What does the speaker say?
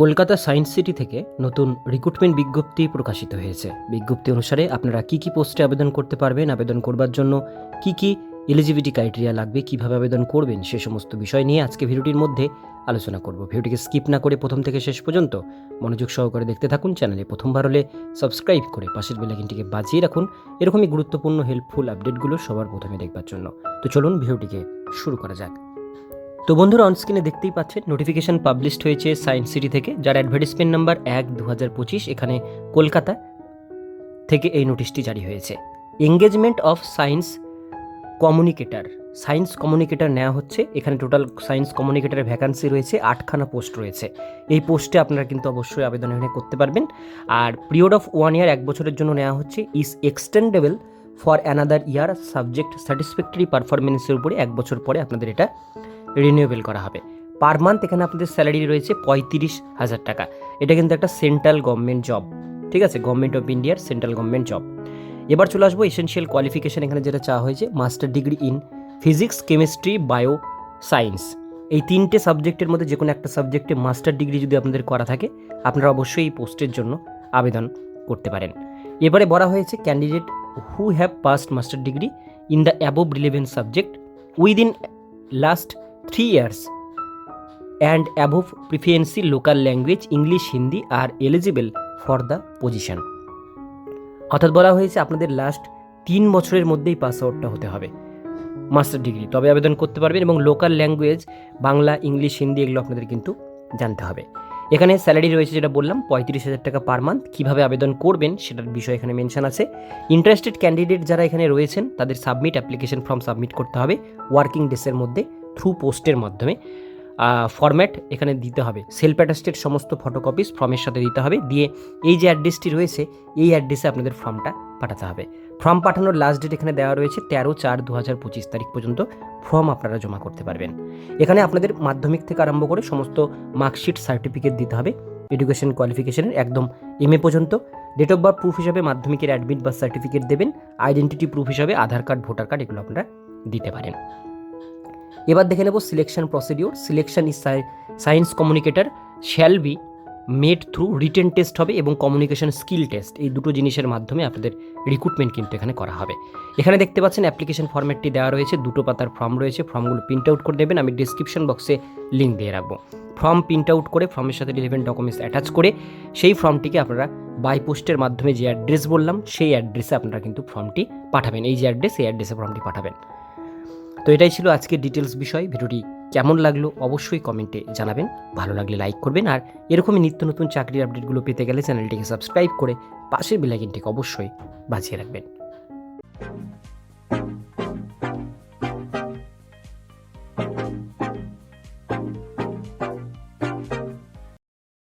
Kolkata science city থেকে নতুন recruitment বিজ্ঞপ্তি প্রকাশিত হয়েছে। বিজ্ঞপ্তি অনুসারে আপনারা কি কি পোস্টে আবেদন করতে পারবেন, আবেদন করবার জন্য কি কি এলিজিবিলিটি ক্রাইটেরিয়া লাগবে, কীভাবে আবেদন করবেন, সে সমস্ত বিষয় নিয়ে আজকে ভিডিওটির মধ্যে আলোচনা করব। ভিডিওটিকে স্কিপ না করে প্রথম থেকে শেষ পর্যন্ত মনোযোগ সহকারে দেখতে থাকুন, চ্যানেলে প্রথমবার হলে সাবস্ক্রাইব করে পাশের বেলাইকিনটিকে বাজিয়ে রাখুন। এরকমই গুরুত্বপূর্ণ হেল্পফুল আপডেটগুলো সবার প্রথমে দেখবার জন্য। তো চলুন ভিডিওটিকে শুরু করা যাক। তো বন্ধুরা অনস্ক্রিনে দেখতেই পাচ্ছেন নোটিফিকেশন পাবলিশড হয়েছে সায়েন্স সিটি থেকে, যার অ্যাডভার্টিসমেন্ট নাম্বার এক দু এখানে কলকাতা থেকে এই নোটিশটি জারি হয়েছে। Engagement of science communicator science communicator নেওয়া হচ্ছে, এখানে টোটাল সায়েন্স কমিউনিকেটারের ভ্যাকান্সি রয়েছে, আটখানা পোস্ট রয়েছে। এই পোস্টে আপনারা কিন্তু অবশ্যই আবেদন এখানে করতে পারবেন। আর পিরিয়ড অফ ওয়ান ইয়ার এক বছরের জন্য নেওয়া হচ্ছে is extendable for another year subject satisfactory পারফরমেন্সের উপরে এক বছর পরে আপনাদের এটা রিনিউয়েবল করা হবে। পার মান্থ এখানে আপনাদের স্যালারি রয়েছে পঁয়ত্রিশ হাজার টাকা। এটা কিন্তু একটা সেন্ট্রাল গভর্নমেন্ট জব ঠিক আছে? গভর্নমেন্ট অফ ইন্ডিয়ার সেন্ট্রাল গভর্নমেন্ট জব এবার চলে আসব এসেনশিয়াল কোয়ালিফিকেশন এখানে যেটা চাওয়া হয়েছে master degree in physics chemistry bio science এই তিনটে সাবজেক্টের মধ্যে যে কোনো একটা সাবজেক্টে মাস্টার ডিগ্রি যদি আপনাদের করা থাকে, আপনারা অবশ্যই এই পোস্টের জন্য আবেদন করতে পারেন। এবারে বলা হয়েছে candidate who have passed master degree in the above relevant subject within last three years and above proficiency local language English Hindi R eligible for the position অর্থাৎ বলা হয়েছে আপনাদের লাস্ট তিন বছরের মধ্যেই পাস আউটটা হতে হবে। মাস্টার ডিগ্রি তবে আবেদন করতে পারবেন এবং local language Bangla English Hindi এগুলো আপনাদের কিন্তু জানতে হবে। এখানে স্যালারি রয়েছে যেটা বললাম, পঁয়ত্রিশ হাজার টাকা পার মান্থ কীভাবে আবেদন করবেন সেটার বিষয় এখানে মেনশন আছে। ইন্টারেস্টেড ক্যান্ডিডেট যারা এখানে রয়েছেন, তাদের সাবমিট অ্যাপ্লিকেশন ফর্ম সাবমিট করতে হবে। ওয়ার্কিং ডেসের মধ্যে। থ্রু পোস্টের মাধ্যমে ফরম্যাট এখানে দিতে হবে। সেলফ অ্যাটাস্টেড সমস্ত ফটোকপিস ফর্মের সাথে দিতে হবে। দিয়ে এই যে অ্যাড্রেসটি রয়েছে, এই অ্যাড্রেসে আপনাদের ফর্মটা পাঠাতে হবে। ফর্ম পাঠানোর লাস্ট ডেট এখানে দেওয়া রয়েছে তেরো চার দু হাজার পঁচিশ তারিখ পর্যন্ত ফর্ম আপনারা জমা করতে পারবেন। এখানে আপনাদের মাধ্যমিক থেকে আরম্ভ করে সমস্ত মার্কশিট সার্টিফিকেট দিতে হবে। এডুকেশন কোয়ালিফিকেশনের একদম এম এ পর্যন্ত। ডেট অফ বার্থ প্রুফ হিসাবে মাধ্যমিকের অ্যাডমিট বা সার্টিফিকেট দেবেন। আইডেন্টিটি প্রুফ হিসাবে আধার কার্ড ভোটার কার্ড এগুলো আপনারা দিতে পারেন। এবার দেখে নেব selection procedure selection is science communicator shall be made through written test হবে এবং কমিউনিকেশন স্কিল টেস্ট এই দুটো জিনিসের মাধ্যমে আপনাদের রিক্রুটমেন্ট কিন্তু এখানে করা হবে। এখানে দেখতে পাচ্ছেন অ্যাপ্লিকেশন ফর্ম্যাটটি দেওয়া রয়েছে। দুটো পাতার ফর্ম রয়েছে। ফর্মগুলো প্রিন্ট আউট করে দেবেন। আমি ডিসক্রিপশন বক্সে লিঙ্ক দিয়ে রাখব। ফর্ম প্রিন্ট আউট করে ফর্মের সাথে রিলেভেন্ট ডকুমেন্টস অ্যাটাচ করে সেই ফর্মটিকে আপনারা বাই পোস্টের মাধ্যমে যে অ্যাড্রেস বললাম, সেই অ্যাড্রেসে আপনারা কিন্তু ফর্মটি পাঠাবেন। এই যে অ্যাড্রেস এই অ্যাড্রেসে ফর্মটি পাঠাবেন। তো এটাই ছিল আজকের ডিটেলস বিষয়। ভিডিওটি কেমন লাগল অবশ্যই কমেন্টে জানাবেন। ভালো লাগলে লাইক করবেন আর এরকমই নিত্য নতুন চাকরির আপডেটগুলো পেতে গেলে চ্যানেলটিকে সাবস্ক্রাইব করে পাশের বেলাইকিনটিকে অবশ্যই বাজিয়ে রাখবেন।